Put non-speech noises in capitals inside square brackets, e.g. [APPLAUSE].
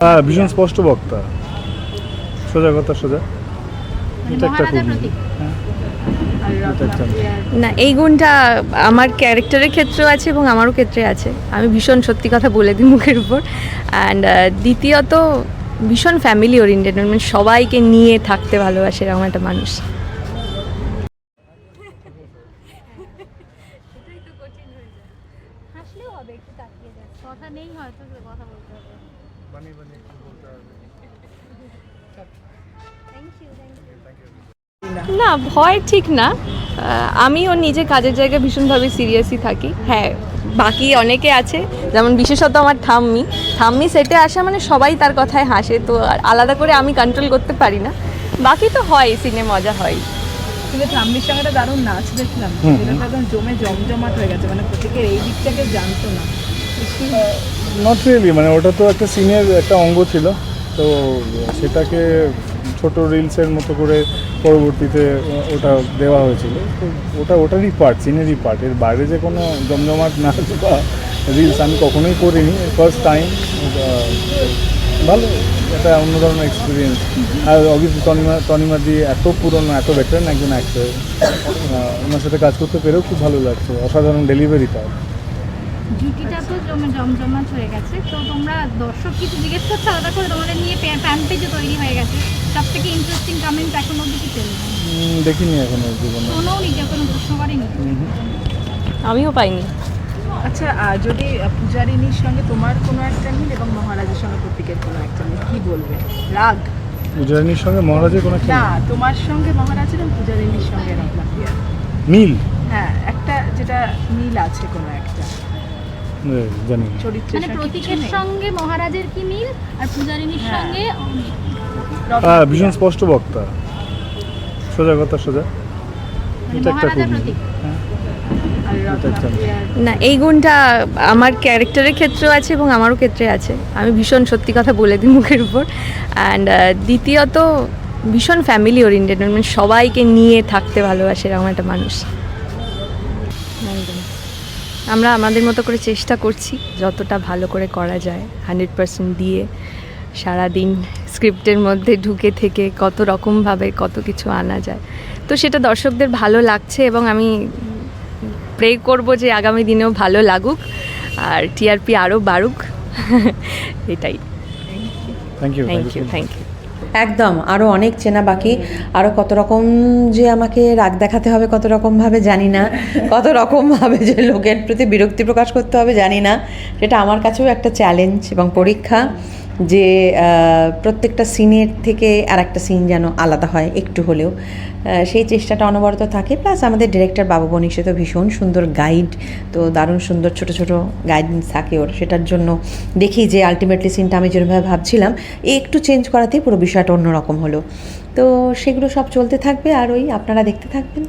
হ্যাঁ ভীষণ স্পষ্ট বক্তা। সোজা কথা সোজা। খুব হ্যাঁ, না এই গুণটা আমার ক্যারেক্টারের ক্ষেত্রেও আছে এবং আমারও ক্ষেত্রে আছে। আমি ভীষণ সত্যি কথা বলে দিই মুখের উপর। অ্যান্ড দ্বিতীয়ত ভীষণ ফ্যামিলি ওরিয়েন্টেড মানে সবাইকে নিয়ে থাকতে ভালোবাসে এরকম একটা মানুষ। কথা নেই হয়তো কথা বলতে হবে। না ভয় ঠিক না। আহ, আমিও নিজে কাজের জায়গায় ভীষণভাবে সিরিয়াসই থাকি। হ্যাঁ বাকি অনেকে আছে যেমন বিশেষত আমার ঠাম্মি। ঠাম্মি সেটে আসা মানে সবাই তার কথায় হাসে তো আর আলাদা করে আমি কন্ট্রোল করতে পারি না। বাকি তো হয় সিনে মজা হয়। কিন্তু ঠাম্মির সঙ্গে একটা দারুণ নাচ দেখলাম। সেটা একদম জমে জমজমাট হয়ে গেছে মানে প্রত্যেকের এই দিকটাকে জানতো না। নট রিয়েলি মানে ওটা তো একটা সিনের একটা অঙ্গ ছিল। তো সেটাকে ছোট রিলসের মতো করে পরবর্তীতে ওটা দেওয়া হয়েছিল। তো ওটা, ওটারই পার্ট সিনেরই পার্ট এর বাইরে যে কোনো জমজমাট নাচ বা রিলস আমি কখনোই করিনি। ফার্স্ট টাইম ভালো, একটা অন্য ধরনের এক্সপিরিয়েন্স আর অবভিয়াসলি তনিমা তনিমা দিয়ে এত পুরনো, এত বেটার একজন অ্যাক্টর ওনার সাথে কাজ করতে পেরেও খুব ভালো লাগছে। অসাধারণ ডেলিভারি তার। জুটিটা তো জমে জমজমাট হয়ে গেছে। তো তোমরা দর্শক কিছু জিজ্ঞেস করছ আলাদা করে তোমাদের নিয়ে ফ্যান পেজও তৈরি হয়ে গেছে। সব থেকে ইন্টারেস্টিং কমেন্ট এখন অব্দি কি পেলে দেখিনি এখনও জীবনে। শোনো নি কেউ কোনো প্রশ্ন করেনি? আমিও পাইনি। আচ্ছা আর যদি পূজারিনীর সঙ্গে তোমার কোনো একটা মিল এবং মহারাজের সঙ্গে প্রত্যেকের কোনো একটা মিল কি বলবে? রাগ? পূজারিনীর সঙ্গে মহারাজের কোনো না তোমার সঙ্গে মহারাজের এবং পূজারিনীর সঙ্গে রাগ লাগবে। মিল? হ্যাঁ একটা যেটা মিল আছে কোনো জানি। না। মানে প্রতীকের সঙ্গে মহারাজের কি মিল? আর পূজারিনীর হ্যাঁ। সঙ্গে হ্যাঁ ভীষণ স্পষ্ট বক্তা। সোজা কথা সোজা। মানে এটা একটা খুব হ্যাঁ। না এই গুণটা আমার ক্যারেক্টারের ক্ষেত্রেও আছে এবং আমারও ক্ষেত্রে আছে। আমি ভীষণ সত্যি কথা বলে দিই মুখের উপর। অ্যান্ড দ্বিতীয়ত ভীষণ ফ্যামিলি ওরিয়েন্টেড মানে সবাইকে নিয়ে থাকতে ভালোবাসে এরকম একটা মানুষ। আমরা আমাদের মতো করে চেষ্টা করছি যতটা ভালো করে করা যায় হান্ড্রেড পার্সেন্ট দিয়ে সারাদিন স্ক্রিপ্টের মধ্যে ঢুকে থেকে কত রকমভাবে কত কিছু আনা যায়। তো সেটা দর্শকদের ভালো লাগছে এবং আমি প্রে করব যে আগামী দিনেও ভালো লাগুক আর টিআরপি আরও বাড়ুক। [LAUGHS] এটাই। Thank you thank you thank you একদম আরও অনেক চেনা বাকি আরও কত রকম যে আমাকে রাগ দেখাতে হবে কত রকমভাবে জানি না, কত রকমভাবে যে লোকের প্রতি বিরক্তি প্রকাশ করতে হবে জানি না সেটা আমার কাছেও একটা চ্যালেঞ্জ এবং পরীক্ষা। যে প্রত্যেকটা সিনের থেকে আর একটা সিন যেন আলাদা হয় একটু হলেও। সেই চেষ্টাটা অনবরত থাকে। প্লাস আমাদের ডিরেক্টর বাবু বনিশে তো ভীষণ সুন্দর গাইড, তো দারুণ সুন্দর ছোট ছোট গাইডেন্স থাকে ওর। সেটার জন্য দেখি যে আলটিমেটলি সিনটা আমি যেরকমভাবে ভাবছিলাম, একটু চেঞ্জ করাতেই পুরো বিষয়টা অন্যরকম হলো। তো সেগুলো সব চলতে থাকবে আর ওই আপনারা দেখতে থাকবেন।